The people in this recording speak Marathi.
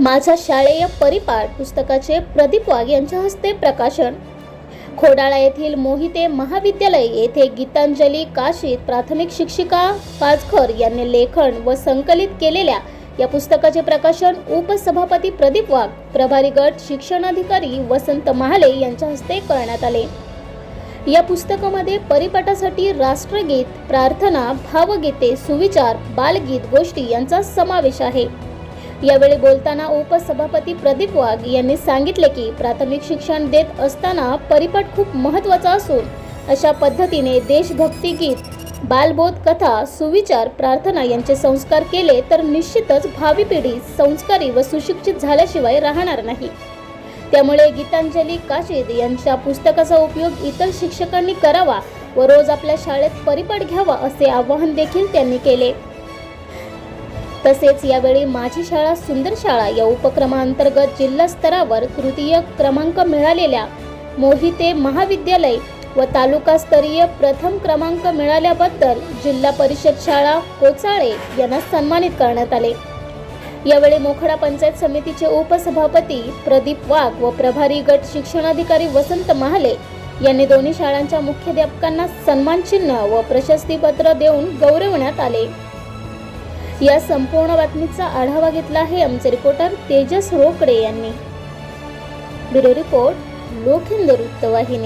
माझा शाळेय परिपाठ पुस्तकाचे प्रदीप वाघ यांच्या हस्ते प्रकाशन. खोडाळा येथील मोहिते महाविद्यालय येथे गीतांजली काशीत प्राथमिक शिक्षिका पाचखर यांनी लेखन व संकलित केलेल्या या पुस्तकाचे प्रकाशन उपसभापती प्रदीप वाघ प्रभारी गट शिक्षणाधिकारी वसंत महाले यांच्या हस्ते करण्यात आले. या पुस्तकामध्ये परिपाठासाठी राष्ट्रगीत प्रार्थना भावगीते सुविचार बालगीत गोष्टी यांचा समावेश आहे. यावेळी बोलताना उपसभापती प्रदीप वाघ यांनी सांगितले की प्राथमिक शिक्षण देत असताना परिपाठ खूप महत्त्वाचा असून अशा पद्धतीने देशभक्ती गीत बालबोध कथा सुविचार प्रार्थना यांचे संस्कार केले तर निश्चितच भावी पिढी संस्कारी व सुशिक्षित झाल्याशिवाय राहणार नाही. त्यामुळे गीतांजली काशीद यांच्या पुस्तकाचा उपयोग इतर शिक्षकांनी करावा व रोज आपल्या शाळेत परिपाठ घ्यावा असे आवाहन देखील त्यांनी केले. तसेच यावेळी माझी शाळा सुंदर शाळा या उपक्रमांतर्गत जिल्हा स्तरावर तृतीय क्रमांक मिळालेल्या मोहिते महाविद्यालय व तालुकास्तरीय प्रथम क्रमांक मिळाल्याबद्दल जिल्हा परिषद शाळा कोचाळे यांना सन्मानित करण्यात आले. यावेळी मोखडा पंचायत समितीचे उपसभापती प्रदीप वाघ व प्रभारी गट शिक्षणाधिकारी वसंत महाले यांनी दोन्ही शाळांच्या मुख्याध्यापकांना सन्मान चिन्ह व प्रशस्तीपत्र देऊन गौरवण्यात आले. या संपूर्ण बातमीचा आढावा घेतला आहे आमचे रिपोर्टर तेजस रोकडे यांनी. ब्युरो रिपोर्ट लोखंद वृत्तवाहिनी.